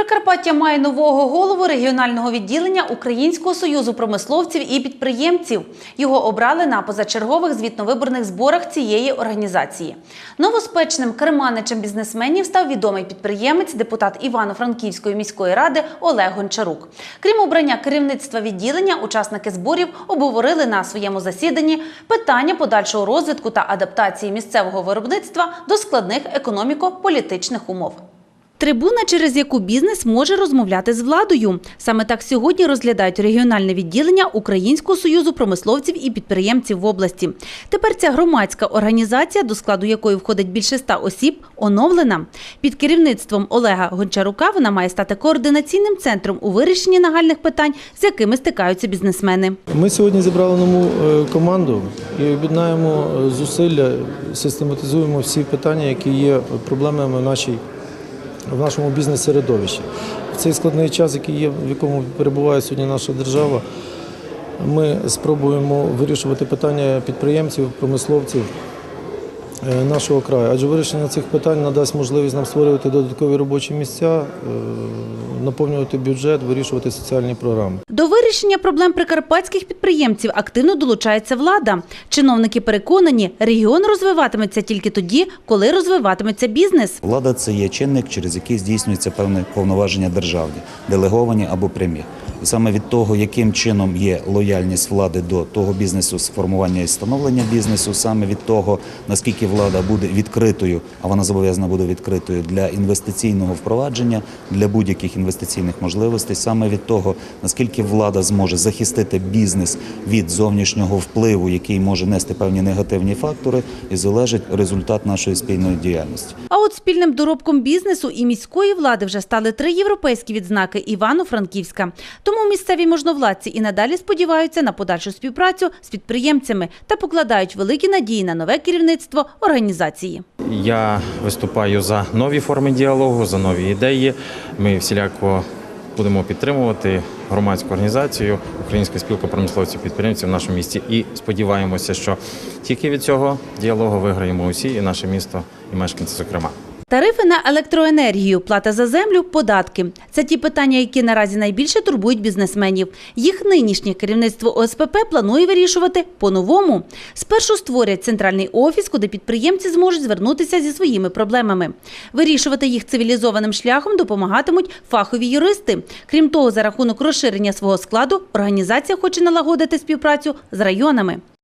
Прикарпаття має нового голову регіонального відділення Українського союзу промисловців і підприємців. Його обрали на позачергових звітновиборних зборах цієї організації. Новоспечним керманичем бізнесменів став відомий підприємець, депутат Івано-Франківської міської ради Олег Гончарук. Крім обрання керівництва відділення, учасники зборів обговорили на своєму засіданні питання подальшого розвитку та адаптації місцевого виробництва до складних економіко-політичних умов. Трибуна, через яку бізнес може розмовляти з владою. Саме так сьогодні розглядають регіональне відділення Українського союзу промисловців і підприємців в області. Тепер ця громадська організація, до складу якої входить більше ста осіб, оновлена. Під керівництвом Олега Гончарука вона має стати координаційним центром у вирішенні нагальних питань, з якими стикаються бізнесмени. Ми сьогодні зібрали нову е, команду і об'єднаємо е, зусилля, систематизуємо всі питання, які є проблемами в, нашій, в нашому бізнес-середовищі. В цей складний час, який є, в якому перебуває сьогодні наша держава, ми спробуємо вирішувати питання підприємців, промисловців е, нашого краю. Адже вирішення цих питань надасть можливість нам створювати додаткові робочі місця, е, наповнювати бюджет, вирішувати соціальні програми. До вирішення проблем прикарпатських підприємців активно долучається влада. Чиновники переконані, регіон розвиватиметься тільки тоді, коли розвиватиметься бізнес. Влада це є чинник, через який здійснюється певне повноваження державні, делеговані або прямі. І саме від того, яким чином є лояльність влади до того бізнесу, сформування і становлення бізнесу, саме від того, наскільки влада буде відкритою, а вона зобов'язана буде відкритою для інвестиційного впровадження, для будь-яких інвестиційних можливостей, саме від того, наскільки влада зможе захистити бізнес від зовнішнього впливу, який може нести певні негативні фактори, і залежить результат нашої спільної діяльності. А от спільним доробком бізнесу і міської влади вже стали три європейські відзнаки Івано-Франківська. Тому місцеві можновладці і надалі сподіваються на подальшу співпрацю з підприємцями та покладають великі надії на нове керівництво організації. Я виступаю за нові форми діалогу, за нові ідеї. Ми всіляко будемо підтримувати громадську організацію Українська спілка промисловців підприємців в нашому місті і сподіваємося, що тільки від цього діалогу виграємо усі, і наше місто, і мешканці, зокрема. Тарифи на електроенергію, плата за землю, податки це ті питання, які наразі найбільше турбують бізнесменів. Їх нинішнє керівництво ОСПП планує вирішувати по-новому. Спершу створять центральний офіс, куди підприємці зможуть звернутися зі своїми проблемами. Вирішувати їх цивілізованим шляхом допомагатимуть фахові юристи. Крім того, за рахунок розширення свого складу організація хоче налагодити співпрацю з районами.